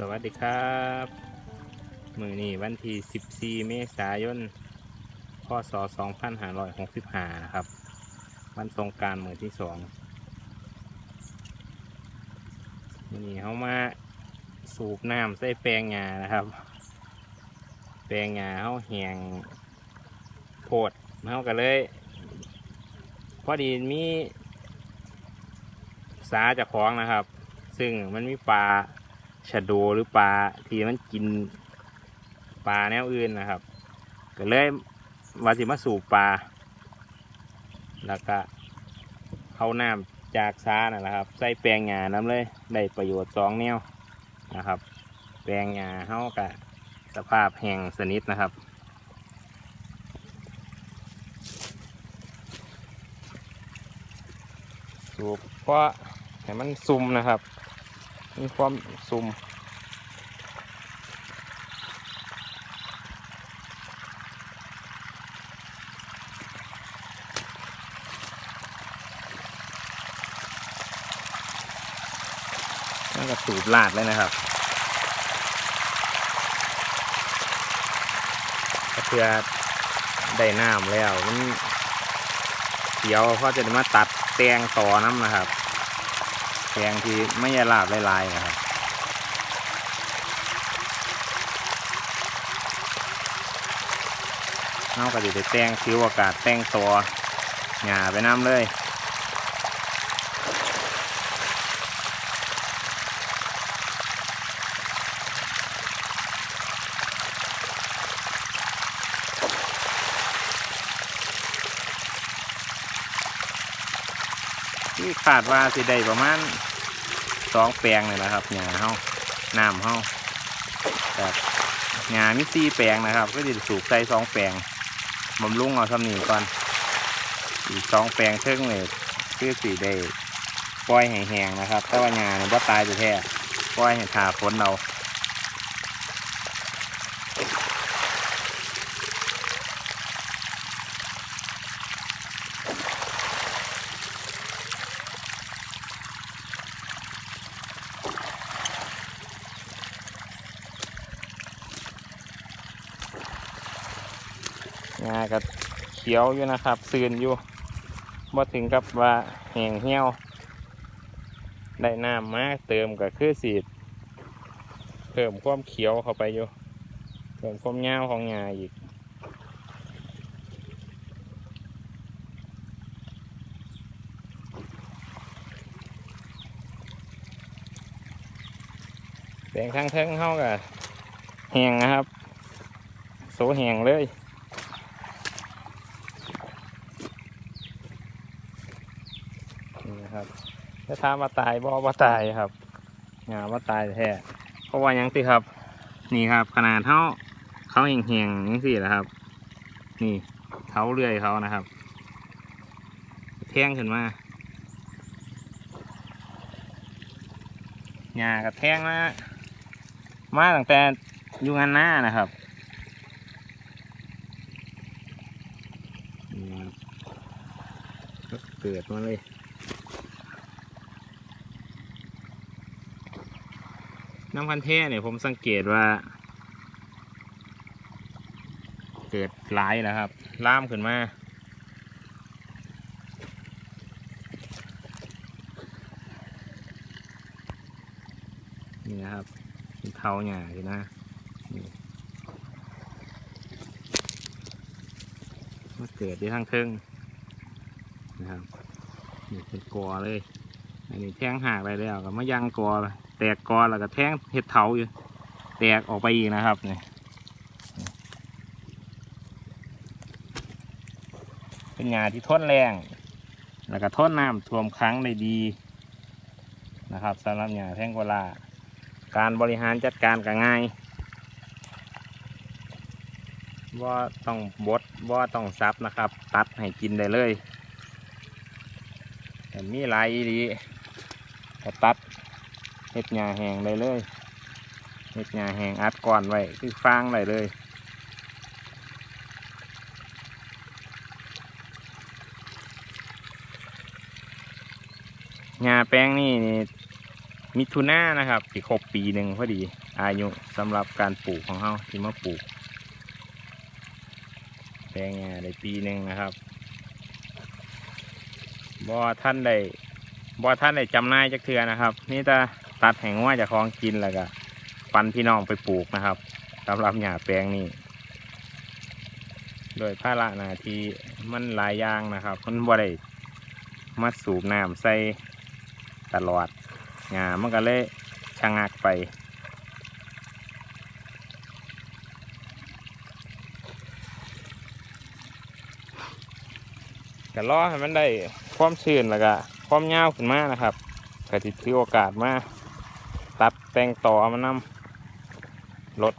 สวัสดีครับ มือนี้วันที่ 14 เมษายน พศ 2565 นะครับ วันสงการมือที่สองมือนี้เขามาสูบน้ำใส่แปลงงานะครับ แปลงงาเขาแหงโพดเขาก็เลย พอดีมีสาจากของนะครับ ซึ่งมันมีปลา ชะโดหรือปลาที่มันกินปลาแนวอื่นนะครับ ก็เลยวาสิมาสูบปลา แล้วก็เอาน้ำจากซานะนะครับ ใส่แปลงหญ้าน้ำเลย ได้ประโยชน์สองแนวนะครับ แปลงหญ้าเฮากับสภาพแห้งสนิทนะครับสูบเพราะให้มันซุ่มนะครับ มีความซุ่มนั่นก็สูบลาดเลยนะครับก็เพื่อได้น้ำแล้วมันเขียวเพราจะมาตัดแตงต่อน้ำนะครับ แกงที่ไม่ยาลาบลายๆนะครับเอากจะแต่งคิวอากาศแต่งตัวหงาไปน้ำเลย ที่ขาดว่าสิได้ประมาณสองแปลงเลยนะครับหญ้าเฮาน้ำเฮาแบบหญ้ามีสี่แปลงนะครับ ก็จะสูบใส่สองแปลงบำรุงเอาสำนีก่อนอีกสองแปลงเทิงเลยคือสีได้ปล่อยให้แห้งนะครับ แต่ว่าหญ้าเนี่ยบ่ตายจะแท้ปล่อยให้ทาฝนเรา หญ้าก็เขียวอยู่นะครับซื่นอยู่บ่ถึงกับว่าแห้งเหี่ยว ได้น้ำมาเติมก็คือสีเพิ่มความเขียวเข้าไปอยู่เพิ่มความยาของหญ้าอีกแปลงข้างเทิงเขาก็แห้งนะครับโซแห้งเลย นี่นะครับ ถ้าถามว่าตายบ่ว่าตายครับงาว่าตายแท้เพราะว่ายังสิครับ นี่ครับ ขนาดเท่าเขาแห้งๆนี่สินะครับ นี่เขาเลื่อยเขานะครับแท่งขึ้นมาหญ้ากับแท่งมามาตั้งแต่อยู่งานหน้านะครับนี่ครับก็เกิดมาเลย น้ำพันแท้เนี่ยผมสังเกตว่า เกิดลายแล้วครับ ล่ามขึ้นมานี่นะครับเป็นเทาหย่าสินะนี่มาเกิดที่ทางเทิงนะครับนี่เป็นกอเลย อันนี้แท่งหักไปแล้วก็มายังกอ แตกกอแล้วก็แท่งเห็ดเถาอยู่แตกออกไปอีกนะครับนี่เป็นหญ้าที่ทนแรง แล้วก็ทนน้ำท่วมครั้งได้ดีนะครับสำหรับหญ้าแท่งโกวลาการบริหารจัดการก็ง่ายว่าต้องบดว่าต้องซับนะครับ ตัดให้กินได้เลยแต่มีหลายอีดีตัด เห็ดหญ้าแห้งได้เลยเห็ดหญ้าแห้งอัดก่อนไว้คือฟางได้เลยหญ้าแป้งนี่นี่มิถุนานะครับสิครบปีหนึ่งพอดี อายุสำหรับการปลูกของเขาที่มาปลูก แปลงหญ้าได้ปีหนึ่งนะครับบ่ท่านได้ บ่ท่านได้จำนายจักเทือนะครับ นี่จะตัดแห่งว่าจะคลองกินแล้วก็ปันพี่น้องไปปลูกนะครับสำหรับหญ้าแปลงนี้โดยภาระหนาทีมันหลายอย่างนะครับมันบ่ได้มาสูบน้ำใส่ตลอดหญ้ามันก็เลยชะงักไปก็รอให้มันได้ความชื้นแล้วก็ ความยาวขึ้นมานะครับก็ติถือโอกาสมาตัดแต่งต่อมานำลด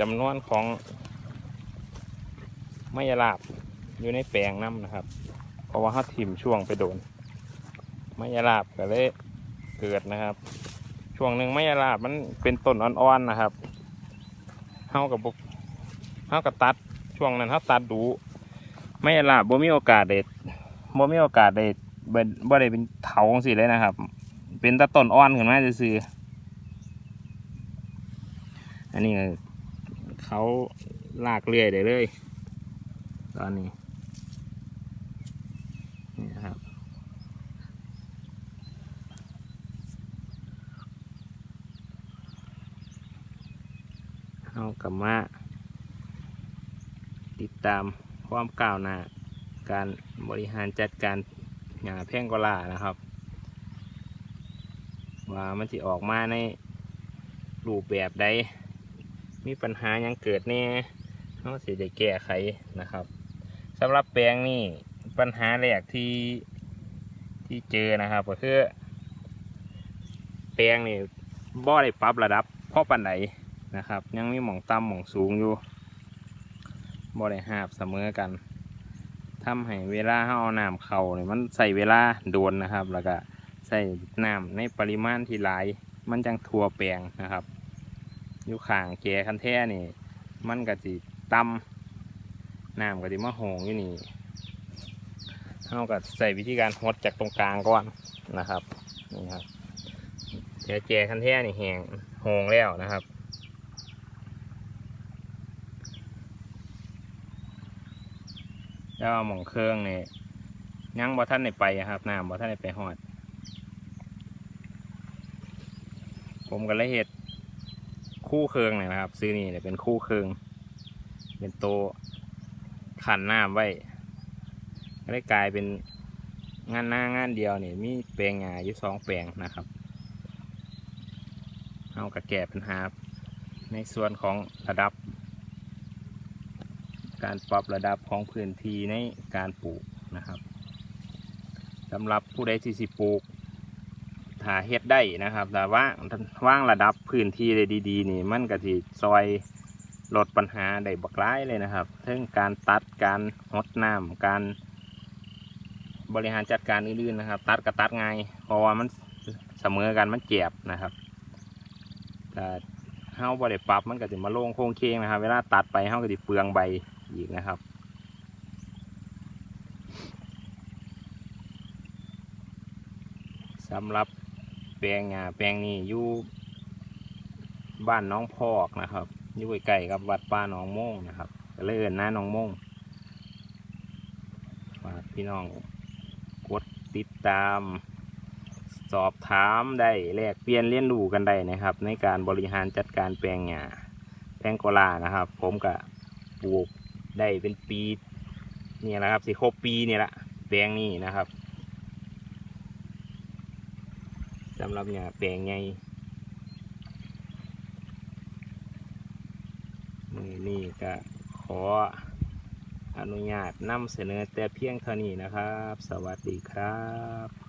จำนวนของไม้ยลาบอยู่ในแปลงน้ำนะครับ เพราะว่าเขาถิ่มช่วงไปโดน ไม้ยลาบก็เลยเกิดนะครับ ช่วงหนึ่งไม้ยลาบมันเป็นต้นอ่อนๆนะครับเฮากับบุเฮากับตัดช่วงนั้นเขาตัดดู ไม่ล่ะบ่มีโอกาสเด็ดบ่มีโอกาสเด็ดบ่บ่ได้เป็นเถาสิเลยนะครับ เป็นตะต้นอ่อนขึ้นมาซื่ออันนี้เขาลากเลื่อยได้เลย ตอนนี้นี่ครับเอากลับมาติดตาม ความก้าวหน้าการบริหารจัดการหญ้าแพงกลานะครับ ว่ามันจะออกมาในรูปแบบใดมีปัญหายังเกิดแน่เขาสิได้แก้ไขนะครับสำหรับแปลงนี่ปัญหาแรกที่ที่เจอนะครับก็คือแปลงนี่บ่อได้ปรับระดับเพราะปันไดนะครับ ยังมีหม่องต่ำหม่องสูงอยู่ บ่ได้หาบเสมอกันทำให้เวลาเราเอาน้ำเข้าเนี่ยมันใส่เวลาโดนนะครับ แล้วก็ใส่น้ำในปริมาณที่หลาย มันจังทั่วแปลงนะครับอยู่ข้างแกคันแท้นี่ มันก็สิต่ำน้ำก็สิมาหงอยู่นี่เราก็ใส่วิธีการหดจากตรงกลางก่อนนะครับนี่ครับแกแกคันแท้นี่แหงหงแล้วนะครับ แล้วหมองเครื่องนี่ยังบ่ท่านได้ไปอะครับน้ำบ่ท่านได้ไปหอด ผมก็เลยเห็ดคู่เครื่องนี่นะครับ ซื้อนี่เนี่ยเป็นคู่เครื่องเป็นโตขันน้ำไว้ก็ได้กลายเป็นงานหน้างานเดียวเนี่ยมีแปลงหญ้าอยู่สองแปลงนะครับเอากระแก้ปัญหาในส่วนของระดับ การปรับระดับของพื้นที่ในการปลูกนะครับสำหรับผู้ใดที่สิปลูกถ้าเฮ็ดได้นะครับแต่ว่าว่างระดับพื้นที่ได้ดีๆ นี่มันก็สิซอยลดปัญหาได้บักร้ายเลยนะครับทั้งการตัดการหดน้ำการบริหารจัดการอื่นๆนะครับ ตัดก็ตัดง่ายเพราะว่ามันเสมอกันมันเจ็บนะครับแต่เฮาบ่ได้ปรับมันก็สิมาโล่งโค้งเคงนะครับ เวลาตัดไปเฮาก็สิเปลืองใบ อีกนะครับ สำหรับแปลงหญ้าแปลงนี้อยู่บ้านน้องพอกนะครับอยู่ใกล้กับวัดป่าหนองโม่งนะครับเลยเอินหน้าน้องโม่งฝากพี่น้องกดติดตาม สอบถามได้แลกเปลี่ยนเรียนรู้กันได้นะครับ ในการบริหารจัดการแปลงหญ้าแปลงโกลานะครับ ผมก็ปลูก ได้เป็นปีนี่แหละครับสิครบปีนี่แหละแปลงนี้นะครับสำหรับเนี่ยแปลงไงมือนี่ก็ขออนุญาตนำเสนอแต่เพียงเท่านี้นะครับ สวัสดีครับ